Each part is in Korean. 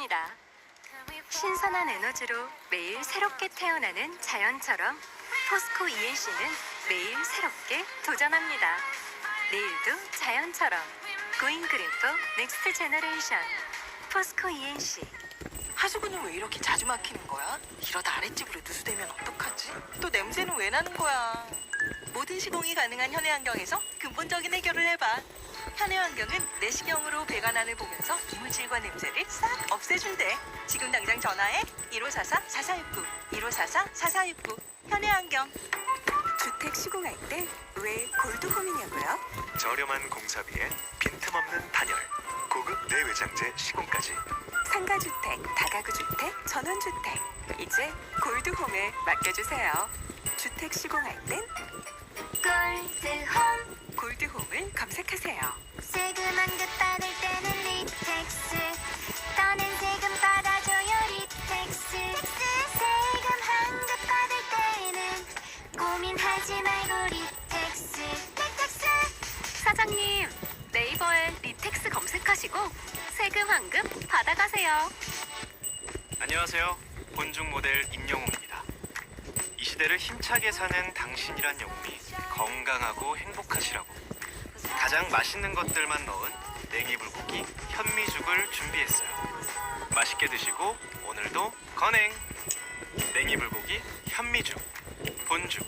입니다. 신선한 에너지로 매일 새롭게 태어나는 자연처럼 포스코 ENC는 매일 새롭게 도전합니다. 내일도 자연처럼 고잉 그린포 넥스트 제너레이션 포스코 ENC 하수구는 왜 이렇게 자주 막히는 거야? 이러다 아랫집으로 누수되면 어떡하지? 또 냄새는 왜 나는 거야? 모든 시공이 가능한 현해안경에서 근본적인 해결을 해봐. 현해안경은 내시경으로 배관안을 보면서 이물질과 냄새를 싹 없애준대. 지금 당장 전화해. 1544-4469 1544-4469 현해안경. 주택 시공할 때 왜 골드홈이냐고요? 저렴한 공사비에 빈틈없는 단열, 고급 내외장재 시공까지. 상가주택, 다가구주택, 전원주택. 이제 골드홈에 맡겨주세요. 주택 시공할 땐 골드홈 골드홈을 검색하세요 세금 환급 받을 때는 리텍스 떠낸 세금 받아줘요 리텍스 세금 환급 받을 때는 고민하지 말고 리텍스 리텍스 사장님 네이버에 리텍스 검색하시고 세금 환급 받아가세요. 안녕하세요. 본중 모델 임영웅입니다. 이 시대를 힘차게 사는 당신이란 영웅이 건강하고 행복하시라고. 가장 맛있는 것들만 넣은 냉이불고기 현미죽을 준비했어요. 맛있게 드시고 오늘도 건행! 냉이불고기 현미죽 본죽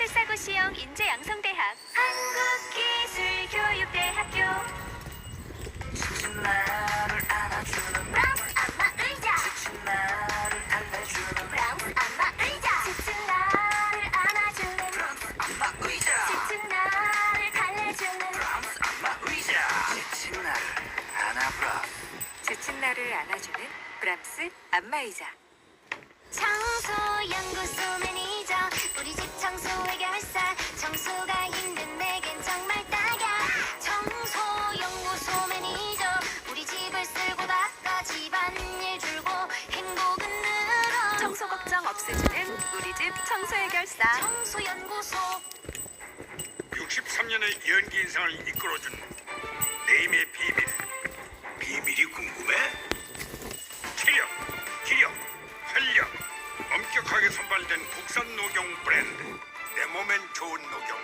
실사고 시형 인재 양성대학. 한국기술교육대학교. 브라운스 안마 의자. 브라운스 안마 의자. 지친 나를 안아주는 브라운스 안마 의자. 지친 나를 달래주는 지친 나를 안아주는 브람스 안마의자. 청소 연구소 매니저 우리 집 청소 없애주는 우리 집 청소 해결사. 청소 연구소. 63년의 연기 인생을 이끌어준 내 힘의 비밀. 비밀이 궁금해? 체력, 기력, 활력. 엄격하게 선발된 국산 녹용 브랜드. 내 몸엔 좋은 녹용